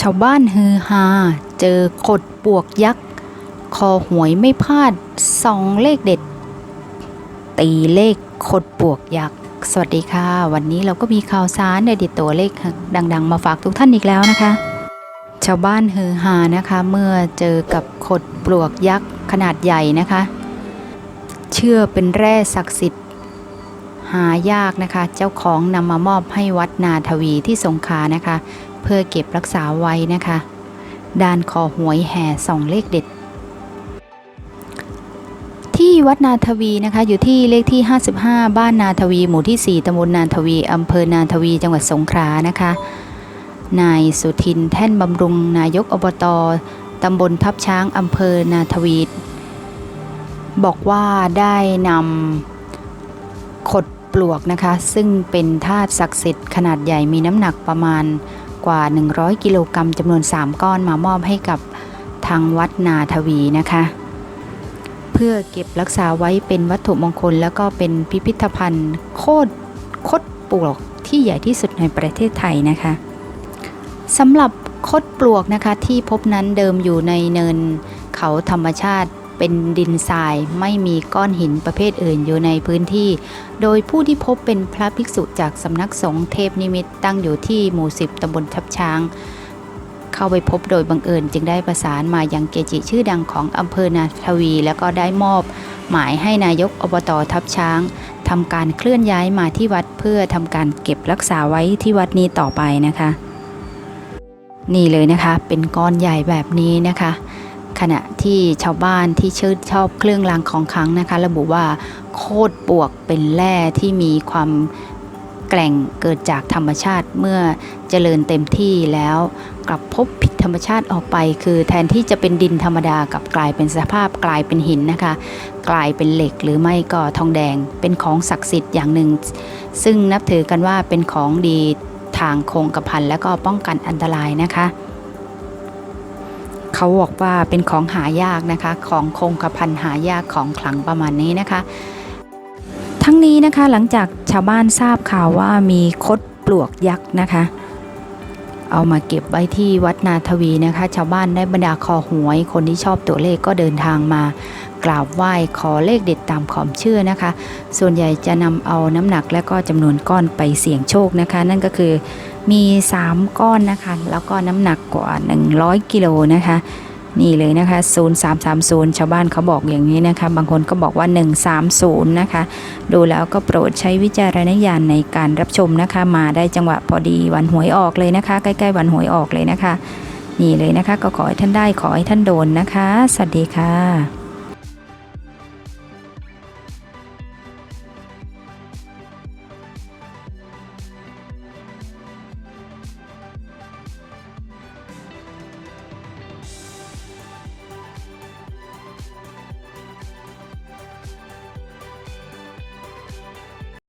ชาวบ้านฮือฮาเจอขดปวกยักษ์ คอหวยไม่พลาดสองเลขเด็ด ตีเลขขดปวกยักษ์สวัสดีค่ะ วันนี้เราก็มีข่าวสารเด็ดตัวเลขดัง ๆ มาฝากทุกท่านอีกแล้วนะคะ ชาวบ้านฮือฮานะคะ เมื่อเจอกับขดปลวกยักษ์ขนาดใหญ่นะคะ เชื่อเป็นแร่ศักดิ์สิทธิ์หายากนะคะ เจ้าของนำมามอบให้วัดนาทวีที่สงขลานะคะ เพื่อเก็บรักษาไว้นะคะ ด้านคอหวยแห่สองเลขเด็ด ที่วัดนาทวีนะคะ อยู่ที่เลขที่ 55 บ้านนาทวี หมู่ที่ 4ตำบลนาทวีอำเภอนาทวีจังหวัดสงขลานะคะ นายสุทินแท่นบำรุง นายกอบตตำบลทับช้างอำเภอนาทวีบอกว่าได้นำขดปลวกนะคะ ซึ่งเป็นธาตุศักดิ์สิทธิ์ขนาดใหญ่มีน้ำหนักประมาณ กว่า 100 กิโลกรัมจำนวน 3 ก้อนมามอบให้กับทางวัดนาทวีนะคะ เพื่อเก็บรักษาไว้เป็นวัตถุมงคล แล้วก็เป็นพิพิธภัณฑ์โคตรคดปลวกที่ใหญ่ที่สุดในประเทศไทยนะคะสำหรับคดปลวกนะคะที่พบนั้นเดิมอยู่ในเนินเขาธรรมชาติ เป็นดินทรายไม่มีก้อนหินประเภทอื่นอยู่ในพื้นที่ โดยผู้ที่พบเป็นพระภิกษุจากสำนักสงฆ์เทพนิมิตตั้งอยู่ที่หมู่สิบตำบลทับช้าง เข้าไปพบโดยบังเอิญจึงได้ประสานมายังเกจิชื่อดังของอำเภอนาทวี แล้วก็ได้มอบ หมายให้นายกอบตทับช้างทำการเคลื่อนย้ายมาที่วัดเพื่อทำการเก็บรักษาไว้ที่วัดนี้ต่อไปนะคะ นี่เลยนะคะเป็นก้อนใหญ่แบบนี้นะคะ ขณะที่ชาวบ้านที่ชื่นชอบเครื่องรางของขลังนะคะ ระบุว่าโคตรปวกเป็นแร่ที่มีความแกร่งเกิดจากธรรมชาติเมื่อเจริญเต็มที่แล้วกลับพบผิดธรรมชาติออกไป คือแทนที่จะเป็นดินธรรมดากับกลายเป็นสภาพกลายเป็นหินนะคะ กลายเป็นเหล็กหรือไม่ก็ทองแดงเป็นของศักดิ์สิทธิ์อย่างหนึ่ง ซึ่งนับถือกันว่าเป็นของดีทางคงกระพันและก็ป้องกันอันตรายนะคะ เขาบอกว่าเป็นของหายากนะคะ ของคงกระพันหายากของขลังประมาณนี้นะคะ ทั้งนี้นะคะหลังจากชาวบ้านทราบข่าวว่ามีคดปลวกยักษ์นะคะ เอามาเก็บไว้ที่วัดนาทวีนะคะ ชาวบ้านได้บรรดาคอหวย คนที่ชอบตัวเลขก็เดินทางมากราบไหว้ขอเลขเด็ดตามความเชื่อนะคะ ส่วนใหญ่จะนำเอาน้ำหนักและก็จำนวนก้อนไปเสี่ยงโชคนะคะ นั่นก็คือ มี 3 ก้อนนะคะ แล้วก็น้ำหนักกว่า 100 กิโลนะคะ นี่เลยนะคะ 0330 ชาวบ้านเขาบอกอย่างนี้นะคะ บางคนก็บอกว่า 130 นะคะ ดูแล้วก็โปรดใช้วิจารณญาณในการรับชมนะคะ มาได้จังหวะพอดีวันหวยออกเลยนะคะ ใกล้ๆวันหวยออกเลยนะคะ นี่เลยนะคะ ก็ขอให้ท่านได้ขอให้ท่านโดนนะคะ สวัสดีค่ะ